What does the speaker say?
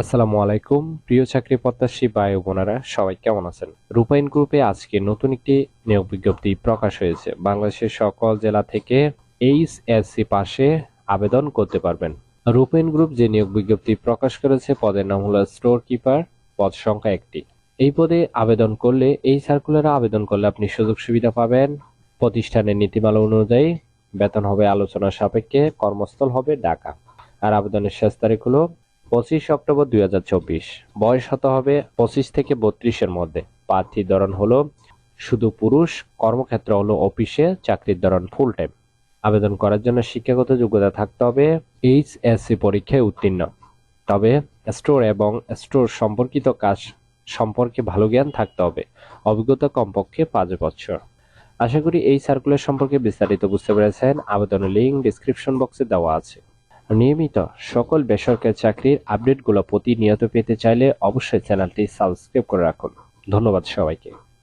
আসসালামু আলাইকুম। প্রিয় চাকরি প্রত্যাশী ভাই বোনেরা, সবাই কেমন আছেন? রূপায়ণ গ্রুপে আজকে নতুন একটি নিয়োগ বিজ্ঞপ্তি প্রকাশ হয়েছে। বাংলাদেশের সকল জেলা থেকে এইচ এস সি পাশে আবেদন করতে পারবেন। রূপায়ণ গ্রুপ যে নিয়োগ বিজ্ঞপ্তি প্রকাশ করেছে, পদের নাম হলো স্টোর কিপার পদ সংখ্যা একটি। এই পদে আবেদন করলে, এই সার্কুলারে আবেদন করলে আপনি সুযোগ সুবিধা পাবেন। প্রতিষ্ঠানের নীতিমালা অনুযায়ী বেতন হবে আলোচনা সাপেক্ষে, কর্মস্থল হবে ঢাকা। আর আবেদনের শেষ তারিখ হলো পঁচিশ অক্টোবর দুই হাজার চব্বিশ। বয়স হতে হবে পঁচিশ থেকে বত্রিশের মধ্যে। প্রার্থীর ধরন হলো, শুধু পুরুষ, কর্মক্ষেত্র হলো অফিসে, চাকরির ধরন ফুল টাইম আবেদন করার জন্য শিক্ষাগত যোগ্যতা থাকতে হবে এইচ এস সি পরীক্ষায় উত্তীর্ণ। তবে স্টোর এবং স্টোর সম্পর্কিত কাজ সম্পর্কে ভালো জ্ঞান থাকতে হবে। অভিজ্ঞতা কমপক্ষে পাঁচ বছর। আশা করি এই সার্কুলার সম্পর্কে বিস্তারিত বুঝতে পেরেছেন। আবেদনের লিঙ্ক ডিসক্রিপশন বক্সে দেওয়া আছে। নিয়মিত সকল বেসরকারি চাকরির আপডেটগুলো প্রতিনিয়ত পেতে চাইলে অবশ্যই চ্যানেলটি সাবস্ক্রাইব করে রাখুন। ধন্যবাদ সবাইকে।